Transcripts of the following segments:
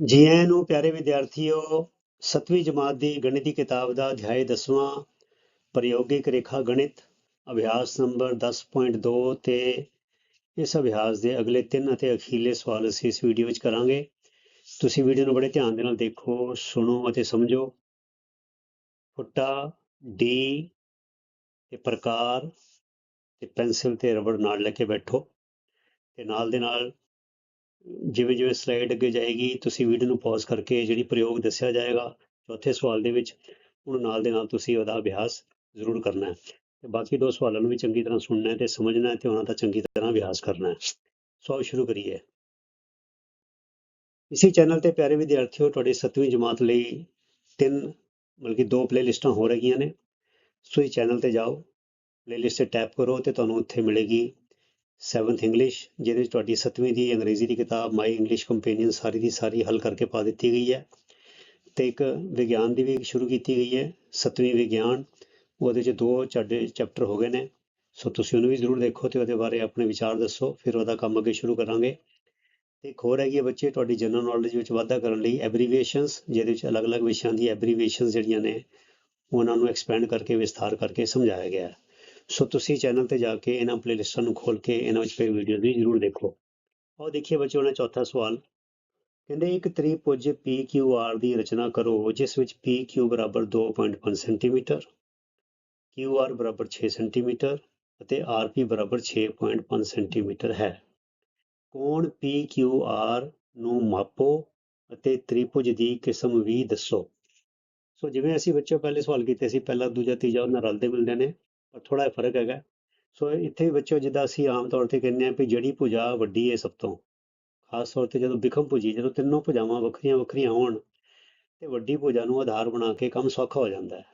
ਜੀ ਆਇਆਂ ਨੂੰ ਪਿਆਰੇ ਵਿਦਿਆਰਥੀਓ 7ਵੀਂ ਜਮਾਤ ਦੀ ਗਣਿਤ ਦੀ ਕਿਤਾਬ ਦਾ ਅਧਿਆਇ 10ਵਾਂ ਪ੍ਰਯੋਗਿਕ ਰੇਖਾ ਗਣਿਤ, ਅਭਿਆਸ ਨੰਬਰ 10.2 ਤੇ ਇਸ ਅਭਿਆਸ ਦੇ ਅਗਲੇ ਤਿੰਨ ਅਤੇ ਅਖੀਰਲੇ ਸਵਾਲ ਅਸੀਂ ਇਸ ਵੀਡੀਓ ਵਿੱਚ ਕਰਾਂਗੇ। ਤੁਸੀਂ ਵੀਡੀਓ ਨੂੰ ਬੜੇ ਧਿਆਨ ਦੇ ਨਾਲ ਦੇਖੋ, ਸੁਣੋ ਅਤੇ ਸਮਝੋ। ਫੁੱਟਾ, ਡੀ ਤੇ ਪ੍ਰਕਾਰ ਤੇ ਪੈਨਸਿਲ ਤੇ ਰਬੜ ਨਾਲ ਲੈ ਕੇ ਬੈਠੋ ਤੇ ਨਾਲ ਦੇ ਨਾਲ ਜਿਵੇਂ ਜਿਵੇਂ ਸਲਾਈਡ ਅੱਗੇ ਜਾਏਗੀ, ਤੁਸੀਂ ਵੀਡੀਓ ਨੂੰ ਪੌਜ਼ ਕਰਕੇ ਜਿਹੜੀ ਪ੍ਰਯੋਗ ਦੱਸਿਆ ਜਾਏਗਾ ਚੌਥੇ ਸਵਾਲ ਦੇ ਵਿੱਚ, ਉਹਨੂੰ ਨਾਲ ਦੇ ਨਾਲ ਤੁਸੀਂ ਉਹਦਾ ਅਭਿਆਸ ਜ਼ਰੂਰ ਕਰਨਾ ਹੈ। ਤੇ ਬਾਕੀ ਦੋ ਸਵਾਲਾਂ ਨੂੰ ਵੀ ਚੰਗੀ ਤਰ੍ਹਾਂ ਸੁਣਨਾ ਹੈ ਤੇ ਸਮਝਣਾ ਹੈ ਤੇ ਉਹਨਾਂ ਦਾ ਚੰਗੀ ਤਰ੍ਹਾਂ ਅਭਿਆਸ ਕਰਨਾ ਹੈ। ਸੋ ਆਓ ਸ਼ੁਰੂ ਕਰੀਏ। ਇਸੇ ਚੈਨਲ ਤੇ ਪਿਆਰੇ ਵਿਦਿਆਰਥੀਓ, ਤੁਹਾਡੀ 7ਵੀਂ ਜਮਾਤ ਲਈ ਤਿੰਨ ਬਲਕਿ ਦੋ ਪਲੇਲਿਸਟਾਂ ਹੋ ਰਹੀਆਂ ਨੇ। ਸੋ ਇਸ ਚੈਨਲ ਤੇ ਜਾਓ ਪਲੇਲਿਸਟ ਤੇ ਟੈਪ ਕਰੋ ਤੇ ਤੁਹਾਨੂੰ ਉੱਥੇ ਮਿਲੇਗੀ 7th ਇੰਗਲਿਸ਼ ਜਿਹਦੇ ਵਿੱਚ ਤੁਹਾਡੀ 7ਵੀਂ ਦੀ ਅੰਗਰੇਜ਼ੀ ਦੀ ਕਿਤਾਬ ਮਾਈ ਇੰਗਲਿਸ਼ ਕੰਪੈਨੀਅਨ ਸਾਰੀ ਦੀ ਸਾਰੀ ਹੱਲ ਕਰਕੇ ਪਾ ਦਿੱਤੀ ਗਈ ਹੈ। ਤੇ ਇੱਕ ਵਿਗਿਆਨ ਦੀ ਵੀ ਸ਼ੁਰੂ ਕੀਤੀ ਗਈ ਹੈ 7ਵੀਂ ਵਿਗਿਆਨ। ਉਹਦੇ ਚ ਦੋ ਸਾਡੇ ਚੈਪਟਰ ਹੋ ਗਏ ਨੇ। ਸੋ ਤੁਸੀਂ ਉਹਨੂੰ ਵੀ ਜ਼ਰੂਰ ਦੇਖੋ ਤੇ ਉਹਦੇ ਬਾਰੇ ਆਪਣੇ ਵਿਚਾਰ ਦੱਸੋ, ਫਿਰ ਉਹਦਾ ਕੰਮ ਅੱਗੇ ਸ਼ੁਰੂ ਕਰਾਂਗੇ। ਤੇ ਇੱਕ ਹੋਰ ਹੈਗੀ ਹੈ ਬੱਚੇ, ਤੁਹਾਡੀ ਜਨਰਲ ਨੌਲੇਜ ਵਿੱਚ ਵਾਧਾ ਕਰਨ ਲਈ ਐਬਰੀਵੇਸ਼ਨਸ ਜਿਹਦੇ ਵਿੱਚ ਅਲੱਗ-ਅਲੱਗ ਵਿਸ਼ਿਆਂ ਦੀ ਐਬਰੀਵੇਸ਼ਨਸ ਜਿਹੜੀਆਂ ਨੇ, ਉਹਨਾਂ ਨੂੰ ਐਕਸਪੈਂਡ ਕਰਕੇ, ਵਿਸਥਾਰ ਕਰਕੇ ਸਮਝਾਇਆ ਗਿਆ ਹੈ। ਸੋ ਤੁਸੀਂ ਚੈਨਲ ਤੇ ਜਾ ਕੇ ਇਹਨਾਂ ਪਲੇਲਿਸਟਾਂ ਨੂੰ ਖੋਲ ਕੇ ਇਹਨਾਂ ਵਿੱਚ ਪਈ ਵੀਡੀਓ ਵੀ ਜ਼ਰੂਰ ਦੇਖੋ। ਆਓ ਦੇਖੀਏ ਬੱਚਿਓ ਨੇ ਚੌਥਾ ਸਵਾਲ। ਕਹਿੰਦੇ, ਇੱਕ ਤ੍ਰਿਭੁਜ PQR ਦੀ ਰਚਨਾ ਕਰੋ, ਜਿਸ ਵਿੱਚ PQ ਬਰਾਬਰ 2.5 ਸੈਂਟੀਮੀਟਰ QR ਬਰਾਬਰ 6 ਸੈਂਟੀਮੀਟਰ ਅਤੇ RP ਬਰਾਬਰ 6.5 ਸੈਂਟੀਮੀਟਰ ਹੈ। ਕੋਣ PQR ਨੂੰ ਮਾਪੋ ਅਤੇ ਤ੍ਰਿਭੁਜ ਦੀ ਕਿਸਮ ਵੀ ਦੱਸੋ? ਸੋ ਜਿਵੇਂ ਅਸੀਂ ਬੱਚਿਓ ਪਹਿਲੇ ਸਵਾਲ ਕੀਤੇ ਸੀ, ਪਹਿਲਾ, ਦੂਜਾ, ਤੀਜਾ ਉਹਨਾਂ ਰਲਦੇ ਮਿਲਦੇ ਨੇ। ਪਰ ਥੋੜਾ ਜਿਹਾ ਫ਼ਰਕ ਹੈਗਾ। ਸੋ ਇੱਥੇ ਵੀ ਜਿੱਦਾਂ ਅਸੀਂ ਆਮ ਤੌਰ ਤੇ ਕਹਿੰਦੇ ਆ ਵੀ ਜਿਹੜੀ ਭੁਜਾ ਵੱਡੀ ਹੈ ਸਭ ਤੋਂ, ਖਾਸ ਤੌਰ ਤੇ ਜਦੋਂ ਵਿਖਮ ਭੁਜੀ, ਜਦੋਂ ਤਿੰਨੋਂ ਭੁਜਾਵਾਂ ਵੱਖਰੀਆਂ ਵੱਖਰੀਆਂ ਹੋਣ ਤੇ ਵੱਡੀ ਭੁਜਾ ਨੂੰ ਆਧਾਰ ਬਣਾ ਕੇ ਕੰਮ ਸੌਖਾ ਹੋ ਜਾਂਦਾ ਹੈ।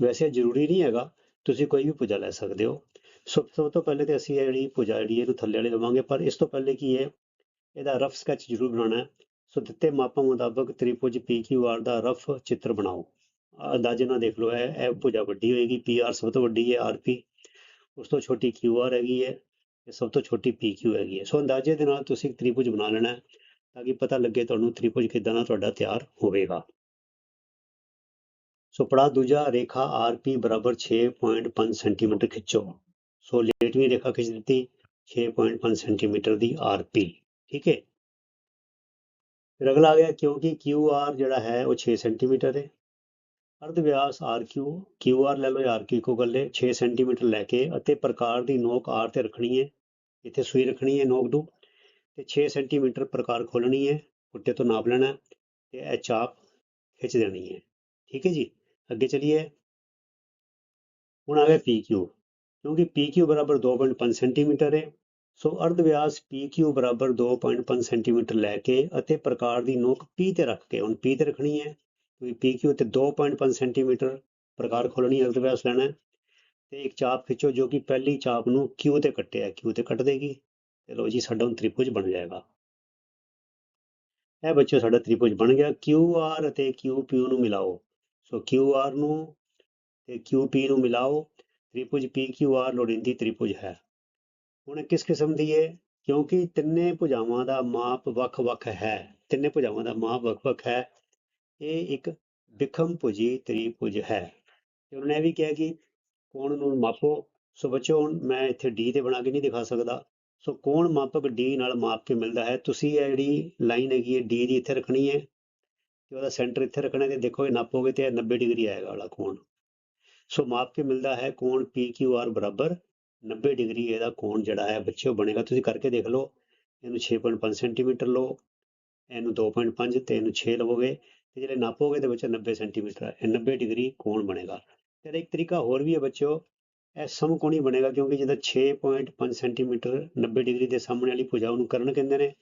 ਵੈਸੇ ਜ਼ਰੂਰੀ ਨਹੀਂ ਹੈਗਾ, ਤੁਸੀਂ ਕੋਈ ਵੀ ਭੁਜਾ ਲੈ ਸਕਦੇ ਹੋ। ਸੋ ਸਭ ਤੋਂ ਪਹਿਲੇ ਤੇ ਅਸੀਂ ਇਹ ਜਿਹੜੀ ਭੁਜਾ ਜਿਹੜੀ ਇਹਨੂੰ ਥੱਲੇ ਵਾਲੀ ਲਵਾਂਗੇ, ਪਰ ਇਸ ਤੋਂ ਪਹਿਲੇ ਕੀ ਹੈ, ਇਹਦਾ ਰਫ ਸਕੈਚ ਜ਼ਰੂਰ ਬਣਾਉਣਾ ਹੈ। ਸੋ ਦਿੱਤੇ ਮਾਪਾਂ ਮੁਤਾਬਕ ਤ੍ਰਿਭੁਜ PQR ਦਾ ਰਫ ਚਿੱਤਰ ਬਣਾਓ। ਅੰਦਾਜ਼ੇ ਨਾਲ ਦੇਖ ਲਓ, ਇਹ ਇਹ ਭੁਜਾ ਵੱਡੀ ਹੋਏਗੀ PR ਸਭ ਤੋਂ ਵੱਡੀ ਹੈ RP ਉਸ ਤੋਂ ਛੋਟੀ QR ਹੈਗੀ ਹੈ ਤੇ ਸਭ ਤੋਂ ਛੋਟੀ PQ ਹੈਗੀ ਹੈ। ਸੋ ਅੰਦਾਜ਼ੇ ਦੇ ਨਾਲ ਤੁਸੀਂ ਤ੍ਰਿਭੁਜ ਬਣਾ ਲੈਣਾ ਤਾਂ ਕਿ ਪਤਾ ਲੱਗੇ ਤੁਹਾਨੂੰ ਤ੍ਰਿਭੁਜ ਕਿਦਾਂ ਦਾ ਤੁਹਾਡਾ ਤਿਆਰ ਹੋਵੇਗਾ। ਸੋ ਪੜਾ ਦੂਜਾ ਰੇਖਾ RP ਬਰਾਬਰ 6.5 ਸੈਂਟੀਮੀਟਰ ਖਿੱਚੋ। ਸੋ ਲੇਟਵੀਂ ਰੇਖਾ ਖਿੱਚ ਦਿੱਤੀ 6.5 ਸੈਂਟੀਮੀਟਰ ਦੀ RP ਠੀਕ ਹੈ? ਫਿਰ ਅਗਲਾ ਆ ਗਿਆ, ਕਿਉਂਕਿ QR ਜਿਹੜਾ ਹੈ ਉਹ 6 ਸੈਂਟੀਮੀਟਰ ਹੈ। ਅਰਧ ਵਿਆਸ RQ QR ਲੈ ਲਓ ਜਾਂ RQ ਇੱਕੋ ਗੱਲ 6 ਸੈਂਟੀਮੀਟਰ ਲੈ ਕੇ ਅਤੇ ਪ੍ਰਕਾਰ ਦੀ ਨੋਕ R ਤੇ ਰੱਖਣੀ ਹੈ, ਇੱਥੇ ਸੂਈ ਰੱਖਣੀ ਹੈ ਨੋਕ ਨੂੰ, ਤੇ 6 ਸੈਂਟੀਮੀਟਰ ਪ੍ਰਕਾਰ ਖੋਲਣੀ ਹੈ ਪੁੱਟੇ ਤੋਂ ਨਾਪ ਲੈਣਾ, ਤੇ ਇਹ ਚਾਪ ਖਿੱਚ ਦੇਣੀ ਹੈ, ਠੀਕ ਹੈ ਜੀ, ਅੱਗੇ ਚਲਿਏ। ਹੁਣ ਆ ਗਿਆ PQ ਕਿਉਂਕਿ PQ ਬਰਾਬਰ 2.5 ਸੈਂਟੀਮੀਟਰ ਹੈ, ਸੋ ਅਰਧ ਵਿਆਸ PQ ਬਰਾਬਰ 2.5 ਸੈਂਟੀਮੀਟਰ ਲੈ ਕੇ ਅਤੇ ਪ੍ਰਕਾਰ ਦੀ ਨੋਕ P ਤੇ ਰੱਖ ਕੇ, ਹੁਣ P ਤੇ ਰੱਖਣੀ ਹੈ ਕਿਉਂਕਿ PQ ਤੇ 2.5 ਸੈਂਟੀਮੀਟਰ ਪ੍ਰਕਾਰ ਖੋਲਣੀ ਅਰਧ ਲੈਣਾ ਹੈ, ਤੇ ਇੱਕ ਚਾਪ ਖਿੱਚੋ ਜੋ ਕਿ ਪਹਿਲੀ ਚਾਪ ਨੂੰ Q ਤੇ ਕੱਟਿਆ Q ਤੇ ਕੱਟ ਦੇਗੀ। ਤੇ ਲੋ ਜੀ, ਸਾਡਾ ਹੁਣ ਤ੍ਰਿਭੁਜ ਬਣ ਜਾਏਗਾ। ਇਹ ਬੱਚੋ ਸਾਡਾ ਤ੍ਰਿਭੁਜ ਬਣ ਗਿਆ। QR ਅਤੇ QP ਨੂੰ ਮਿਲਾਓ। ਸੋ QR ਨੂੰ ਤੇ QP ਨੂੰ ਮਿਲਾਓ। ਤ੍ਰਿਭੁਜ PQR ਲੋੜੀਂਦੀ ਤ੍ਰਿਭੁਜ ਹੈ। ਹੁਣ ਕਿਸ ਕਿਸਮ ਦੀ ਹੈ ਕਿਉਂਕਿ ਤਿੰਨੇ ਭੁਜਾਵਾਂ ਦਾ ਮਾਪ ਵੱਖ-ਵੱਖ ਹੈ। ਤਿੰਨੇ ਭੁਜਾਵਾਂ ਦਾ ਮਾਪ ਵੱਖ-ਵੱਖ ਹੈ। ਇਹ ਇੱਕ ਵਿਖਮ ਭੁਜੀ ਤ੍ਰਿਭੁਜ ਹੈ। ਤੇ ਉਹਨੇ ਇਹ ਵੀ ਕਿਹਾ ਕਿ ਕੋਣ ਨੂੰ ਮਾਪੋ? ਸੋ ਬੱਚੋ, ਹੁਣ ਮੈਂ ਇੱਥੇ D ਤੇ ਬਣਾ ਕੇ ਨਹੀਂ ਦਿਖਾ ਸਕਦਾ। ਸੋ ਕੋਣ ਮਾਪਕ D ਨਾਲ ਮਾਪ ਕੇ ਮਿਲਦਾ ਹੈ? ਤੁਸੀਂ ਇਹ ਜਿਹੜੀ ਲਾਈਨ ਹੈਗੀ ਹੈ D ਦੀ ਇੱਥੇ ਰੱਖਣੀ ਹੈ ਤੇ ਉਹਦਾ ਸੈਂਟਰ ਇੱਥੇ ਰੱਖਣਾ ਤੇ ਇਹ ਨਾਪੋਗੇ ਤੇ ਇਹ 90 ਡਿਗਰੀ ਆਏਗਾ ਵਾਲਾ ਕੋਣ। ਸੋ ਮਾਪ ਕੇ ਮਿਲਦਾ ਹੈ ਕੋਣ PQR ਬਰਾਬਰ? 90 ਡਿਗਰੀ ਇਹਦਾ ਕੋਣ ਜਿਹੜਾ ਹੈ ਬੱਚਿਓ ਬਣੇਗਾ। ਤੁਸੀਂ ਕਰਕੇ ਦੇਖ ਲਓ। ਇਹਨੂੰ 6.5 ਸੈਂਟੀਮੀਟਰ ਲਓ। ਇਹਨੂੰ 2.5 ਤੇ ਇਹਨੂੰ 6 ਲਵੋਗੇ। ਤੇ ਜਿਹੜੇ ਨਾਪੋਗੇ ਤੇ ਬੱਚਾ 90 ਸੈਂਟੀਮੀਟਰ ਹੈ, ਇਹ 90 ਡਿਗਰੀ ਕੋਣ ਬਣੇਗਾ? ਤੇ ਇੱਕ ਤਰੀਕਾ ਹੋਰ ਵੀ ਹੈ ਬੱਚਿਓ, ਇਹ ਸਮਕੋਣੀ ਬਣੇਗਾ ਕਿਉਂਕਿ ਜਿਹਦਾ 6.5 ਸੈਂਟੀਮੀਟਰ 90 ਡਿਗਰੀ ਦੇ ਸਾਹਮਣੇ ਵਾਲੀ ਭੁਜਾ ਉਹਨੂੰ ਕਰਨ ਕਹਿੰਦੇ ਨੇ।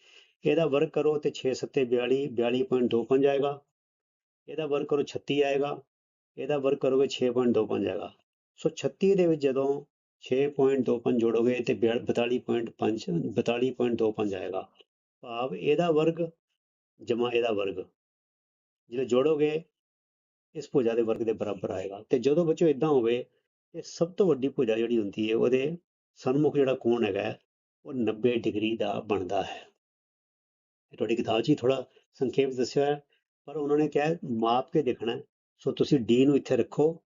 ਇਹਦਾ ਵਰਗ ਕਰੋ ਤੇ 6 7 42 42.25 ਆਏਗਾ। ਇਹਦਾ ਵਰਗ ਕਰੋ 36 ਆਏਗਾ। ਇਹਦਾ ਵਰਗ ਕਰੋਗੇ 6.25 ਆਏਗਾ। ਸੋ 36 ਦੇ ਵਿੱਚ ਜਦੋਂ 6.25 ਜੋੜੋਗੇ ਤੇ 42.5 42.25 ਆਏਗਾ। ਭਾਵ ਇਹਦਾ ਵਰਗ ਜਮਾ ਇਹਦਾ ਵਰਗ ਜਦੋਂ ਜੋੜੋਗੇ ਇਸ ਭੁਜਾ ਦੇ ਵਰਗ ਦੇ ਬਰਾਬਰ ਆਏਗਾ। ਤੇ ਜਦੋਂ ਬੱਚੋ ਇਦਾਂ ਹੋਵੇ ਤੇ ਸਭ ਤੋਂ ਵੱਡੀ ਭੁਜਾ ਜਿਹੜੀ ਹੁੰਦੀ ਹੈ ਉਹਦੇ ਸਨਮੁਖ ਜਿਹੜਾ ਕੋਣ ਹੈਗਾ ਉਹ 90 ਡਿਗਰੀ ਦਾ ਬਣਦਾ ਹੈ। ਇਹ ਤੁਹਾਡੀ ਕਿਤਾਬ 'ਚ ਹੀ ਥੋੜਾ ਸੰਖੇਪ ਦੱਸਿਆ ਹੈ, ਪਰ ਉਹਨਾਂ ਨੇ ਕਿਹਾ ਮਾਪ ਕੇ ਦੇਖਣਾ ਸੋ ਤੁਸੀਂ ਡੀ ਨੂੰ ਇੱਥੇ ਰੱਖੋ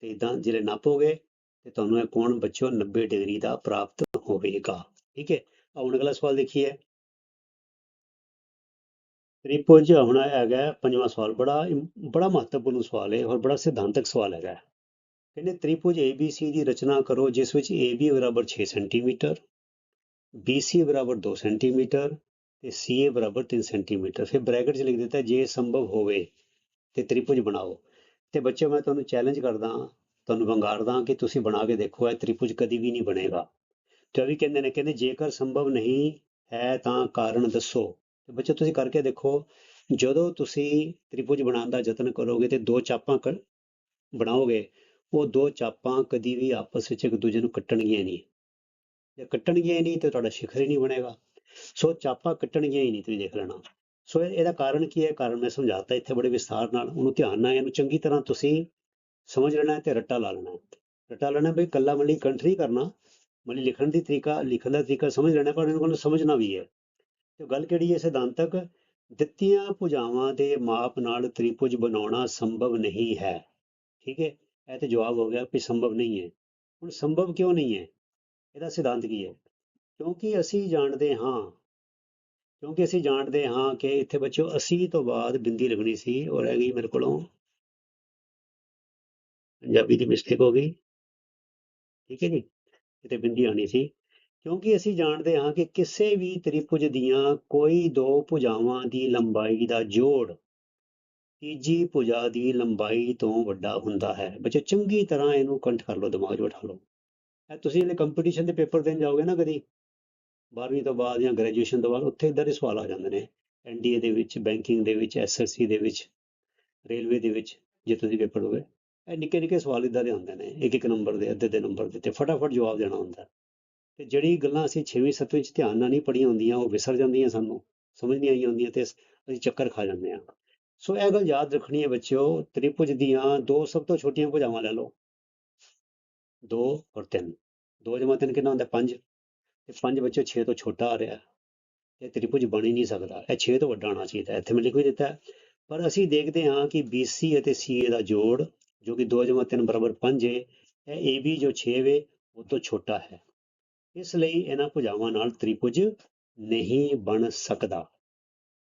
ਤੇ ਇਦਾਂ ਜਿਹੜੇ ਨਾਪੋਗੇ ਤੇ ਤੁਹਾਨੂੰ ਇਹ ਕੋਣ ਬੱਚਿਓ 90 ਡਿਗਰੀ ਦਾ ਪ੍ਰਾਪਤ ਹੋਵੇਗਾ। ਠੀਕ ਹੈ? ਹੁਣ ਅਗਲਾ ਸਵਾਲ ਦੇਖੀਏ। ਤ੍ਰਿਭੁਜ ਹੁਣ ਹੈਗਾ ਪੰਜਵਾਂ ਸਵਾਲ, ਬੜਾ ਬੜਾ ਮਹੱਤਵਪੂਰਨ ਸਵਾਲ ਹੈ ਔਰ ਬੜਾ ਸਿਧਾਂਤਕ ਸਵਾਲ ਹੈਗਾ ਹੈ। ਕਹਿੰਦੇ ਤ੍ਰਿਭੁਜ ABC ਦੀ ਰਚਨਾ ਕਰੋ, ਜਿਸ ਵਿੱਚ AB ਬਰਾਬਰ 6 ਸੈਂਟੀਮੀਟਰ BC ਬਰਾਬਰ 2 ਸੈਂਟੀਮੀਟਰ ਤੇ CA ਬਰਾਬਰ 3 ਸੈਂਟੀਮੀਟਰ। ਫਿਰ ਬ੍ਰੈਕਟ 'ਚ ਲਿਖ ਦਿੱਤਾ, ਜੇ ਸੰਭਵ ਹੋਵੇ ਤੇ ਤ੍ਰਿਭੁਜ ਬਣਾਓ। ਤੇ ਬੱਚੇ, ਮੈਂ ਤੁਹਾਨੂੰ ਚੈਲੰਜ ਕਰਦਾ ਤੁਹਾਨੂੰ ਵੰਗਾਰਦਾ ਕਿ ਤੁਸੀਂ ਬਣਾ ਕੇ ਦੇਖੋ, ਇਹ ਤ੍ਰਿਭੁਜ ਕਦੀ ਵੀ ਨਹੀਂ ਬਣੇਗਾ। ਤੇ ਉਹ ਵੀ ਕਹਿੰਦੇ ਨੇ, ਕਹਿੰਦੇ ਜੇਕਰ ਸੰਭਵ ਨਹੀਂ ਹੈ ਤਾਂ ਕਾਰਨ ਦੱਸੋ। ਤੇ ਬੱਚੇ ਤੁਸੀਂ ਕਰਕੇ ਦੇਖੋ, ਜਦੋਂ ਤੁਸੀਂ ਤ੍ਰਿਭੁਜ ਬਣਾਉਣ ਦਾ ਯਤਨ ਕਰੋਗੇ ਤੇ ਦੋ ਚਾਪਾਂ ਕ- ਬਣਾਓਗੇ, ਉਹ ਦੋ ਚਾਪਾਂ ਕਦੀ ਵੀ ਆਪਸ ਵਿੱਚ ਇੱਕ ਦੂਜੇ ਨੂੰ ਕੱਟਣਗੀਆਂ ਨਹੀਂ। ਜੇ ਕੱਟਣਗੀਆਂ ਨਹੀਂ ਤੇ ਤੁਹਾਡਾ ਸਿਖਰ ਹੀ ਨਹੀਂ ਬਣੇਗਾ। ਸੋ ਚਾਪਾਂ ਕੱਟਣਗੀਆਂ ਹੀ ਨਹੀਂ, ਤੁਸੀਂ ਦੇਖ ਲੈਣਾ। ਸੋ ਇਹਦਾ ਕਾਰਨ ਕੀ ਹੈ? ਕਾਰਨ ਮੈਂ ਸਮਝਾਤਾ ਇੱਥੇ ਬੜੇ ਵਿਸਥਾਰ ਨਾਲ, ਉਹਨੂੰ ਧਿਆਨ ਨਾਲ, ਇਹਨੂੰ ਚੰਗੀ ਤਰ੍ਹਾਂ ਤੁਸੀਂ ਸਮਝ ਲੈਣਾ ਹੈ ਤੇ ਰੱਟਾ ਲਾ ਲੈਣਾ। ਹੈ ਰੱਟਾ ਲੈਣਾ ਵੀ ਕੱਲਾ ਮਲੀ ਕੰਟਰੀ ਕਰਨਾ, ਮਲੀ ਲਿਖਣ ਦੀ ਤਰੀਕਾ, ਲਿਖਣ ਦਾ ਤਰੀਕਾ ਸਮਝ ਲੈਣਾ, ਪਰ ਇਹਨੂੰ ਸਮਝਣਾ ਵੀ ਹੈ। ਤੇ ਗੱਲ ਕਿਹੜੀ ਹੈ ਸਿਧਾਂਤਕ? ਦਿੱਤੀਆਂ ਭੁਜਾਵਾਂ ਦੇ ਮਾਪ ਨਾਲ ਤ੍ਰਿਭੁਜ ਬਣਾਉਣਾ ਸੰਭਵ ਨਹੀਂ ਹੈ। ਠੀਕ ਹੈ? ਇਹ ਤੇ ਜਵਾਬ ਹੋ ਗਿਆ ਕਿ ਸੰਭਵ ਨਹੀਂ ਹੈ। ਹੁਣ ਸੰਭਵ ਕਿਉਂ ਨਹੀਂ ਹੈ? ਇਹਦਾ ਸਿਧਾਂਤ ਕੀ ਹੈ? ਕਿਉਂਕਿ ਅਸੀਂ ਜਾਣਦੇ ਹਾਂ, ਕਿਉਂਕਿ ਅਸੀਂ ਜਾਣਦੇ ਹਾਂ ਕਿ ਇੱਥੇ ਬੱਚਿਓ 80 ਤੋਂ ਬਾਅਦ ਬਿੰਦੀ ਲੱਗਣੀ ਸੀ ਔਰ ਰਹਿ ਗਈ ਮੇਰੇ ਕੋਲੋਂ। ਪੰਜਾਬੀ ਦੀ ਮਿਸਟੇਕ ਹੋ ਗਈ। ਠੀਕ ਹੈ ਜੀ? ਇੱਥੇ ਬਿੰਦੀ ਆਣੀ ਸੀ। ਕਿਉਂਕਿ ਅਸੀਂ ਜਾਣਦੇ ਹਾਂ ਕਿ ਕਿਸੇ ਵੀ ਤ੍ਰਿਭੁਜ ਦੀਆਂ ਕੋਈ ਦੋ ਭੁਜਾਵਾਂ ਦੀ ਲੰਬਾਈ ਦਾ ਜੋੜ ਤੀਜੀ ਭੁਜਾ ਦੀ ਲੰਬਾਈ ਤੋਂ ਵੱਡਾ ਹੁੰਦਾ ਹੈ। ਬੱਚੇ ਚੰਗੀ ਤਰ੍ਹਾਂ ਇਹਨੂੰ ਕੰਠ ਕਰ ਲਓ, ਦਿਮਾਗ 'ਚ ਬਿਠਾ ਲਓ। ਇਹ ਤੁਸੀਂ ਇਹਨੇ ਕੰਪੀਟੀਸ਼ਨ ਦੇ ਪੇਪਰ ਦੇਣ ਜਾਓਗੇ ਨਾ ਕਦੀ? 12ਵੀਂ ਤੋਂ ਬਾਅਦ ਜਾਂ ਗ੍ਰੈਜੂਏਸ਼ਨ ਤੋਂ ਬਾਅਦ ਉੱਥੇ ਇਦਾਂ ਦੇ ਸਵਾਲ ਆ ਜਾਂਦੇ ਨੇ। ਐਨਡੀਏ ਦੇ ਵਿੱਚ ਬੈਂਕਿੰਗ ਦੇ ਵਿੱਚ ਐਸਐਸਸੀ ਦੇ ਵਿੱਚ ਰੇਲਵੇ ਦੇ ਵਿੱਚ, ਜੇ ਤੁਸੀਂ ਪੇਪਰ ਹੋਵੇ ਇਹ ਨਿੱਕੇ ਨਿੱਕੇ ਸਵਾਲ ਇਦਾਂ ਦੇ ਹੁੰਦੇ ਨੇ। ਇੱਕ ਇੱਕ ਨੰਬਰ ਦੇ ਅੱਧੇ ਅੱਧੇ ਨੰਬਰ ਦੇ ਤੇ ਫਟਾਫਟ ਜਵਾਬ ਦੇਣਾ ਹੁੰਦਾ। ਤੇ ਜਿਹੜੀ ਗੱਲਾਂ ਅਸੀਂ 6ਵੀਂ 7ਵੀਂ ਚ ਧਿਆਨ ਨਾਲ ਨਹੀਂ ਪੜ੍ਹੀਆਂ ਹੁੰਦੀਆਂ, ਉਹ ਵਿਸਰ ਜਾਂਦੀਆਂ ਸਾਨੂੰ, ਸਮਝ ਨਹੀਂ ਆਈਆਂ ਹੁੰਦੀਆਂ ਤੇ ਅਸੀਂ ਚੱਕਰ ਖਾ ਜਾਂਦੇ ਹਾਂ। ਸੋ ਇਹ ਗੱਲ ਯਾਦ ਰੱਖਣੀ ਹੈ ਬੱਚਿਓ, ਤ੍ਰਿਭੁਜ ਦੀਆਂ ਦੋ ਸਭ ਤੋਂ ਛੋਟੀਆਂ ਭੁਜਾਵਾਂ ਲੈ ਲਓ। ਦੋ ਔਰ ਤਿੰਨ। ਦੋ ਜਮਾ ਤਿੰਨ ਕਿੰਨਾ ਹੁੰਦਾ? ਪੰਜ। ਤੇ ਪੰਜ ਬੱਚਿਓ 6 ਤੋਂ ਛੋਟਾ ਆ ਰਿਹਾ। ਇਹ ਤ੍ਰਿਭੁਜ ਬਣ ਹੀ ਨਹੀਂ ਸਕਦਾ। ਇਹ 6 ਤੋਂ ਵੱਡਾ ਆਉਣਾ ਚਾਹੀਦਾ। ਇੱਥੇ ਮੈਂ ਲਿਖ ਵੀ ਦਿੱਤਾ। ਪਰ ਅਸੀਂ ਦੇਖਦੇ ਹਾਂ ਕਿ BC ਅਤੇ CA ਦਾ ਜੋੜ, ਜੋ ਕਿ 2 ਜਮਾ 3 ਬਰਾਬਰ 5 ਹੈ ਇਹ AB ਜੋ 6 ਵੇ, ਉਹ ਤੋਂ ਛੋਟਾ ਹੈ। ਇਸ ਲਈ ਇਹਨਾਂ ਭੁਜਾਵਾਂ ਨਾਲ ਤ੍ਰਿਭੁਜ ਨਹੀਂ ਬਣ ਸਕਦਾ।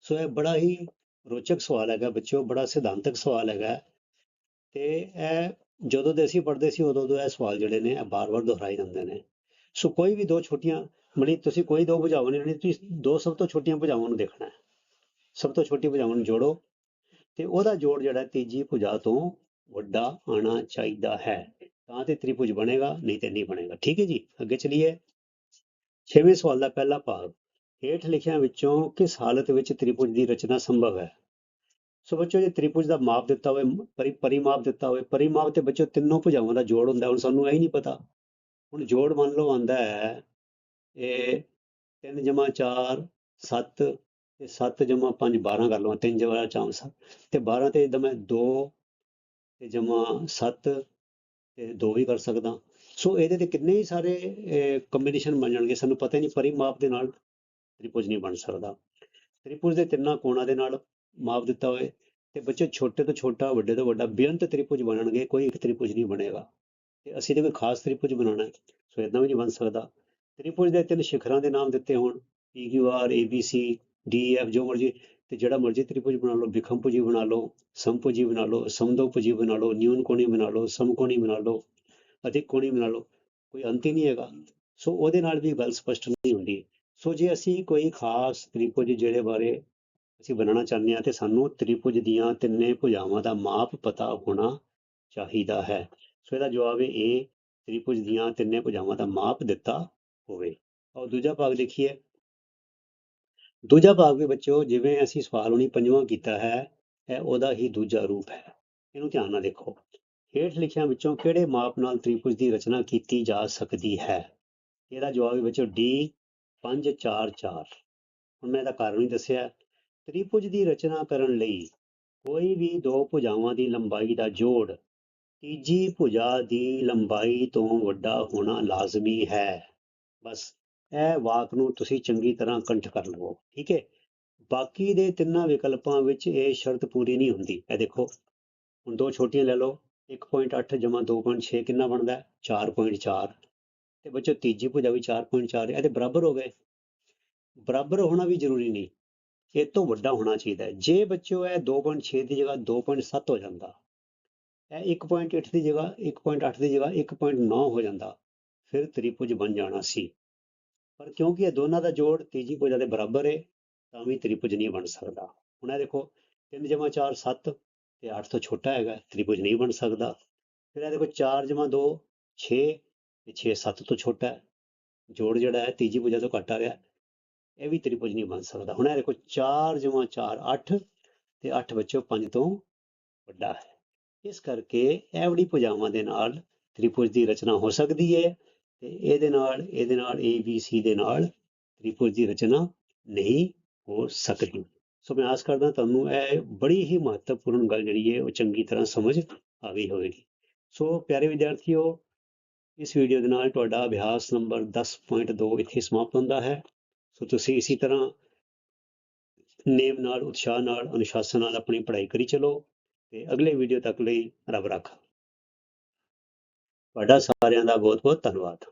ਸੋ ਇਹ ਬੜਾ ਹੀ ਰੋਚਕ ਸਵਾਲ ਹੈਗਾ ਬੱਚਿਓ, ਬੜਾ ਸਿਧਾਂਤਕ ਸਵਾਲ ਹੈਗਾ। ਤੇ ਇਹ ਜਦੋਂ ਦੇ ਅਸੀਂ ਪੜ੍ਹਦੇ ਸੀ, ਉਦੋਂ ਤੋਂ ਇਹ ਸਵਾਲ ਜਿਹੜੇ ਨੇ, ਇਹ ਬਾਰ-ਬਾਰ ਦੁਹਰਾਏ ਜਾਂਦੇ ਨੇ। ਸੋ ਕੋਈ ਵੀ ਦੋ ਛੋਟੀਆਂ ਮਣੀ ਤੁਸੀਂ ਕੋਈ ਦੋ ਭੁਜਾਵਾਂ ਨਹੀਂ ਲੈਣੀ ਤੁਸੀਂ ਦੋ ਸਭ ਤੋਂ ਛੋਟੀਆਂ ਭੁਜਾਵਾਂ ਨੂੰ ਦੇਖਣਾ ਹੈ। ਸਭ ਤੋਂ ਛੋਟੀ ਭੁਜਾਵਾਂ ਨੂੰ ਜੋੜੋ ਤੇ ਉਹਦਾ ਜੋੜ ਜਿਹੜਾ ਤੀਜੀ ਭੁਜਾ ਤੋਂ ਵੱਡਾ ਆਣਾ ਚਾਹੀਦਾ ਹੈ। ਤਾਂ ਤੇ ਤ੍ਰਿਭੁਜ ਬਣੇਗਾ, ਨਹੀਂ ਤੇ ਨਹੀਂ ਬਣੇਗਾ। ਠੀਕ ਹੈ ਜੀ? ਅੱਗੇ ਚਲੀਏ। ਛੇਵੇਂ ਸਵਾਲ ਦਾ ਪਹਿਲਾ ਭਾਗ, ਹੇਠ ਲਿਖਿਆਂ ਵਿੱਚੋਂ ਕਿਸ ਹਾਲਤ ਵਿੱਚ ਤ੍ਰਿਭੁਜ ਦੀ ਰਚਨਾ ਸੰਭਵ ਹੈ? ਸੋ ਬੱਚੋ, ਜੇ ਤ੍ਰਿਭੁਜ ਦਾ ਮਾਪ ਦਿੱਤਾ ਹੋਵੇ, ਪਰੀ, ਪਰਿਮਾਪ ਦਿੱਤਾ ਹੋਵੇ, ਪਰਿਮਾਪ ਤੇ ਬੱਚੋ ਤਿੰਨੋਂ ਭੁਜਾਵਾਂ ਦਾ ਜੋੜ ਹੁੰਦਾ, ਹੁਣ ਸਾਨੂੰ ਇਹ ਹੀ ਨਹੀਂ ਪਤਾ। ਹੁਣ ਜੋੜ ਮੰਨ ਲਓ ਆਂਦਾ ਹੈ ਇਹ 3 ਜਮਾ 4 7 ਤੇ 7 ਜਮਾ 5 12 ਕਰ ਲਵਾਂ 3 ਜਮਾ 4 7 ਤੇ 12 ਤੇ ਇਦਾਂ ਮੈਂ 2 ਤੇ ਜਮਾ 7 ਤੇ 2 ਵੀ ਕਰ ਸਕਦਾ। ਸੋ ਇਹਦੇ ਤੇ ਕਿੰਨੇ ਹੀ ਸਾਰੇ ਕੰਬੀਨੇਸ਼ਨ ਬਣ ਜਾਣਗੇ, ਸਾਨੂੰ ਪਤਾ ਹੀ ਨਹੀਂ ਪਰਿਮਾਪ ਦੇ ਨਾਲ ਤ੍ਰਿਭੁਜ ਨਹੀਂ ਬਣ ਸਕਦਾ। ਤ੍ਰਿਭੁਜ ਦੇ ਤਿੰਨਾਂ ਕੋਣਾਂ ਦੇ ਨਾਲ ਮਾਪ ਦਿੱਤਾ ਹੋਏ ਤੇ ਬੱਚੇ ਛੋਟੇ ਤੋਂ ਛੋਟਾ, ਵੱਡੇ ਤੋਂ ਵੱਡਾ, ਬੇਅੰਤ ਤ੍ਰਿਭੁਜ ਬਣਨਗੇ, ਕੋਈ ਇੱਕ ਤ੍ਰਿਭੁਜ ਨਹੀਂ ਬਣੇਗਾ। ਤੇ ਅਸੀਂ ਤੇ ਕੋਈ ਖਾਸ ਤ੍ਰਿਭੁਜ ਬਣਾਉਣਾ ਹੈ, ਸੋ ਇਦਾਂ ਵੀ ਨਹੀਂ ਬਣ ਸਕਦਾ। ਤ੍ਰਿਭੁਜ ਦੇ ਤਿੰਨ ਸ਼ਿਖਰਾਂ ਦੇ ਨਾਮ ਦਿੱਤੇ ਹੋਣ PQR ABC DEF ਜੋ ਮਰਜ਼ੀ, ਤੇ ਜਿਹੜਾ ਮਰਜ਼ੀ ਤ੍ਰਿਭੁਜ ਬਣਾ ਲਓ ਵਿਖਮਭੁਜੀ ਬਣਾ ਲਓ, ਸਮਭੁਜੀ ਬਣਾ ਲਓ ਸਮਦੋਭੁਜੀ ਬਣਾ ਲਓ ਨਿਊਨਕੋਣੀ ਬਣਾ ਲਓ, ਸਮਕੋਣੀ ਬਣਾ ਲਓ ਅਤੇ ਕੋਣੀ ਬਣਾ ਲਓ ਕੋਈ ਅੰਤ ਹੀ ਨਹੀਂ ਹੈਗਾ। ਸੋ ਉਹਦੇ ਨਾਲ ਵੀ ਗੱਲ ਸਪਸ਼ਟ ਨਹੀਂ ਹੁੰਦੀ। ਸੋ ਜੇ ਅਸੀਂ ਕੋਈ ਖਾਸ ਤ੍ਰਿਭੁਜ ਜਿਹੜੇ ਬਾਰੇ ਅਸੀਂ ਬਣਾਉਣਾ ਚਾਹੁੰਦੇ ਹਾਂ ਤੇ ਸਾਨੂੰ ਤ੍ਰਿਭੁਜ ਦੀਆਂ ਤਿੰਨੇ ਭੁਜਾਵਾਂ ਦਾ ਮਾਪ ਪਤਾ ਹੋਣਾ ਚਾਹੀਦਾ ਹੈ। ਸੋ ਇਹਦਾ ਜਵਾਬ ਹੈ ਇਹ ਤ੍ਰਿਭੁਜ ਦੀਆਂ ਤਿੰਨੇ ਭੁਜਾਵਾਂ ਦਾ ਮਾਪ ਦਿੱਤਾ ਹੋਵੇ। ਔਰ ਦੂਜਾ ਭਾਗ ਲਿਖੀਏ ਦੂਜਾ ਭਾਗ ਵੀ ਬੱਚਿਓ ਜਿਵੇਂ ਅਸੀਂ ਸਵਾਲ ਹੁਣੀ ਪੰਜਵਾਂ ਕੀਤਾ ਹੈ, ਇਹ ਉਹਦਾ ਹੀ ਦੂਜਾ ਰੂਪ ਹੈ। ਇਹਨੂੰ ਧਿਆਨ ਨਾਲ ਦੇਖੋ। ਹੇਠ ਲਿਖਿਆਂ ਵਿੱਚੋਂ ਕਿਹੜੇ ਮਾਪ ਨਾਲ ਤ੍ਰਿਭੁਜ ਦੀ ਰਚਨਾ ਕੀਤੀ ਜਾ ਸਕਦੀ ਹੈ? ਇਹਦਾ ਜਵਾਬ ਵਿੱਚੋਂ ਡੀ D 5 4 4 ਹੁਣ ਮੈਂ ਇਹਦਾ ਕਾਰਨ ਵੀ ਦੱਸਿਆ। ਤ੍ਰਿਭੁਜ ਦੀ ਰਚਨਾ ਕਰਨ ਲਈ ਕੋਈ ਵੀ ਦੋ ਭੁਜਾਵਾਂ ਦੀ ਲੰਬਾਈ ਦਾ ਜੋੜ ਤੀਜੀ ਭੁਜਾ ਦੀ ਲੰਬਾਈ ਤੋਂ ਵੱਡਾ ਹੋਣਾ ਲਾਜ਼ਮੀ ਹੈ। ਬਸ ਇਹ ਵਾਕ ਨੂੰ ਤੁਸੀਂ ਚੰਗੀ ਤਰ੍ਹਾਂ ਕੰਠ ਕਰ ਲਵੋ, ਠੀਕ ਹੈ? ਬਾਕੀ ਦੇ ਤਿੰਨਾਂ ਵਿਕਲਪਾਂ ਵਿੱਚ ਇਹ ਸ਼ਰਤ ਪੂਰੀ ਨਹੀਂ ਹੁੰਦੀ। ਇਹ ਦੇਖੋ, ਹੁਣ ਦੋ ਛੋਟੀਆਂ ਲੈ ਲਓ। 1.8 ਜਮਾ 2.6 ਕਿੰਨਾ ਬਣਦਾ? ਹੈ 4.4 ਤੇ ਬੱਚੋ ਤੀਜੀ ਭੁਜਾ ਵੀ 4.4 ਇਹਦੇ ਬਰਾਬਰ ਹੋ ਗਏ। ਬਰਾਬਰ ਹੋਣਾ ਵੀ ਜ਼ਰੂਰੀ ਨਹੀਂ। ਇਹ ਤੋਂ ਵੱਡਾ ਹੋਣਾ ਚਾਹੀਦਾ ਹੈ। ਜੇ ਬੱਚੋ ਇਹ 2.6 ਦੀ ਜਗ੍ਹਾ 2.7 ਹੋ ਜਾਂਦਾ, ਇਹ 1.8 ਦੀ ਜਗ੍ਹਾ 1.8 ਦੀ ਜਗ੍ਹਾ 1.9 ਹੋ ਜਾਂਦਾ, ਫਿਰ ਤ੍ਰਿਭੁਜ ਬਣ ਜਾਣਾ ਸੀ। ਪਰ ਕਿਉਂਕਿ ਇਹ ਦੋਨਾਂ ਦਾ ਜੋੜ ਤੀਜੀ ਭੁਜਾ ਦੇ ਬਰਾਬਰ ਹੈ ਤਾਂ ਵੀ ਤ੍ਰਿਭੁਜ ਨਹੀਂ ਬਣ ਸਕਦਾ। ਹੁਣ ਇਹ ਦੇਖੋ 3 ਜਮਾ 4 7 ਤੇ 8 ਤੋਂ ਛੋਟਾ ਹੈਗਾ, ਤ੍ਰਿਭੁਜ ਨਹੀਂ ਬਣ ਸਕਦਾ। ਫਿਰ ਇਹ ਦੇਖੋ 4 ਜਮਾ 2 6 ਤੇ 6 7 ਤੋਂ ਛੋਟਾ ਹੈ। ਜੋੜ ਜਿਹੜਾ ਹੈ ਤੀਜੀ ਭੁਜਾ ਤੋਂ ਘੱਟ ਆ ਰਿਹਾ ਇਹ ਵੀ ਤ੍ਰਿਭੁਜ ਨਹੀਂ ਬਣ ਸਕਦਾ। ਹੁਣ ਇਹ ਦੇਖੋ 4 ਜਮਾ 4 8 ਤੇ 8 ਬੱਚੋ 5 ਤੋਂ ਵੱਡਾ ਹੈ। ਇਸ ਕਰਕੇ ਇਹ ਭੁਜਾਵਾਂ ਦੇ ਨਾਲ ਤ੍ਰਿਭੁਜ ਦੀ ਰਚਨਾ ਹੋ ਸਕਦੀ ਹੈ ਤੇ ਇਹਦੇ ਨਾਲ ਇਹਦੇ ਨਾਲ ਏ ਬੀ ਸੀ ਦੇ ਨਾਲ ਤ੍ਰਿਭੁਜ ਦੀ ਰਚਨਾ ਨਹੀਂ ਹੋ ਸਕਦੀ। ਸੋ ਮੈਂ ਆਸ ਕਰਦਾ ਤੁਹਾਨੂੰ ਇਹ ਬੜੀ ਹੀ ਮਹੱਤਵਪੂਰਨ ਗੱਲ ਜਿਹੜੀ ਹੈ, ਉਹ ਚੰਗੀ ਤਰ੍ਹਾਂ ਸਮਝ ਆ ਗਈ ਹੋਵੇਗੀ। ਸੋ ਪਿਆਰੇ ਵਿਦਿਆਰਥੀਓ, ਇਸ ਵੀਡੀਓ ਦੇ ਨਾਲ ਤੁਹਾਡਾ ਅਭਿਆਸ ਨੰਬਰ 10.2 ਇੱਥੇ ਸਮਾਪਤ ਹੁੰਦਾ ਹੈ। ਸੋ ਤੁਸੀਂ ਇਸੇ ਤਰ੍ਹਾਂ ਨੇਮ ਨਾਲ, ਉਤਸ਼ਾਹ ਨਾਲ, ਅਨੁਸ਼ਾਸਨ ਨਾਲ ਆਪਣੀ ਪੜ੍ਹਾਈ ਕਰੀ ਚਲੋ ਤੇ ਅਗਲੇ ਵੀਡੀਓ ਤੱਕ ਲਈ ਰੱਬ ਰਾਖਾ। ਤੁਹਾਡਾ ਸਾਰਿਆਂ ਦਾ ਬਹੁਤ ਬਹੁਤ ਧੰਨਵਾਦ।